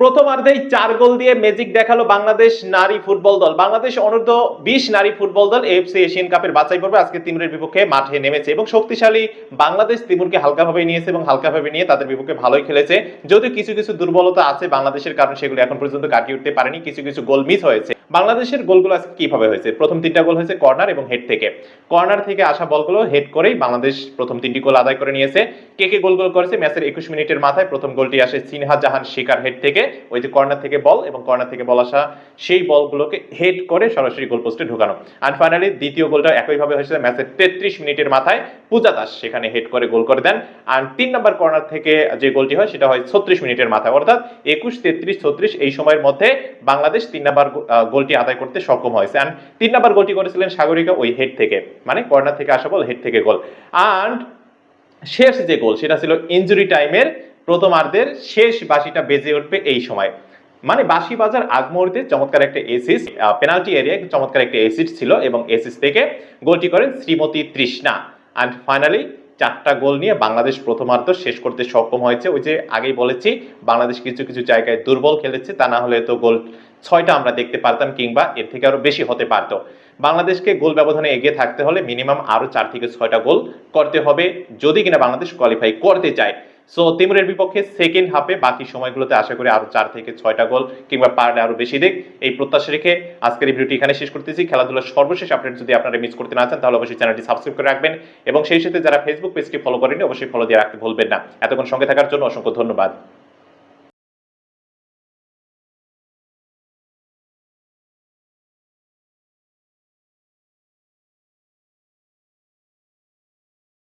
প্রথমার্ধেই চার গোল দিয়ে ম্যাজিক দেখাল বাংলাদেশ নারী ফুটবল দল। বাংলাদেশ অনূর্ধ্ব বিশ নারী ফুটবল দল এফসি এশিয়ান কাপের বাছাই পর্বে আজকে তিমুরের বিপক্ষে মাঠে নেমেছে এবং শক্তিশালী বাংলাদেশ তিমুরকে হালকাভাবে নিয়েছে এবং হালকাভাবে নিয়ে তাদের বিপক্ষে ভালোই খেলেছে। যদিও কিছু কিছু দুর্বলতা আছে বাংলাদেশের, কারণ সেগুলো এখন পর্যন্ত কাটিয়ে উঠতে পারেনি। কিছু কিছু গোল মিস হয়েছে। বাংলাদেশের গোলগুলো আজকে কীভাবে হয়েছে? প্রথম তিনটা গোল হয়েছে কর্নার এবং হেড থেকে। কর্নার থেকে আসা বলগুলো হেড করেই বাংলাদেশ প্রথম তিনটি গোল আদায় করে নিয়েছে। কে কে গোল গোল করেছে? ম্যাচের একুশ মিনিটের মাথায় প্রথম গোলটি আসে সিনহা জাহান শিকার হেড থেকে। ওই যে কর্নার থেকে বল এবং কর্নার থেকে বল আসা সেই বলগুলোকে হেড করে সরাসরি গোল পোস্টে ঢোকানো। আর ফাইনালি দ্বিতীয় গোলটা একইভাবে হয়েছে ম্যাচের তেত্রিশ মিনিটের মাথায় পূজা দাস সেখানে হেড করে গোল করে দেন। আর তিন নম্বর কর্নার থেকে যে গোলটি হয় সেটা হয় ছত্রিশ মিনিটের মাথায়। অর্থাৎ একুশ তেত্রিশ ছত্রিশ এই সময়ের মধ্যে বাংলাদেশ তিন নম্বর আহ, গোলটি আদায় করতে সক্ষম হয়েছে। আর তিন নম্বর গোলটি করেছিলেন সাগরিকা ওই হেড থেকে। মানে কর্নার থেকে আসা বল হেড থেকে গোল আর শেষ যে গোল সেটা ছিল ইনজুরি টাইমের প্রথমার্ধের শেষ বাসিটা বেজে উঠবে এই সময়। মানে বাসি বাজার আগ মুহূর্তে চমৎকার একটা এসিস পেনাল্টি এরিয়ায় চমৎকার একটা এসিস ছিল এবং এসিস থেকে গোলটি করেন শ্রীমতী তৃষ্ণা। অ্যান্ড ফাইনালি চারটা গোল নিয়ে বাংলাদেশ প্রথমার্ধ শেষ করতে সক্ষম হয়েছে। ওই যে আগেই বলেছি, বাংলাদেশ কিছু কিছু জায়গায় দুর্বল খেলেছে, তা না হলে তো গোল ছয়টা আমরা দেখতে পারতাম কিংবা এর থেকে আরও বেশি হতে পারতো। বাংলাদেশকে গোল ব্যবধানে এগিয়ে থাকতে হলে মিনিমাম আরও চার থেকে ছয়টা গোল করতে হবে। যদি কিনা বাংলাদেশ কোয়ালিফাই করতে চায় সো তিমুরের বিপক্ষে সেকেন্ড হাফে বাকি সময়গুলোতে আশা করি আরও চার থেকে ছয়টা গোল কিংবা পারলে আরও বেশি দেখ এই প্রত্যাশা রেখে আজকের এই ভিডিওটি এখানে শেষ করতেছি। খেলাধুলার সর্বশেষ আপডেট যদি আপনারা মিস করতে না চান, তাহলে অবশ্যই চ্যানেলটি সাবস্ক্রাইব করে রাখবেন এবং সেই সাথে যারা ফেসবুক পেজটি ফলো করেনি অবশ্যই ফলো দিয়ে রাখতে ভুলবেন না। এতক্ষণ সঙ্গে থাকার জন্য অসংখ্য ধন্যবাদ।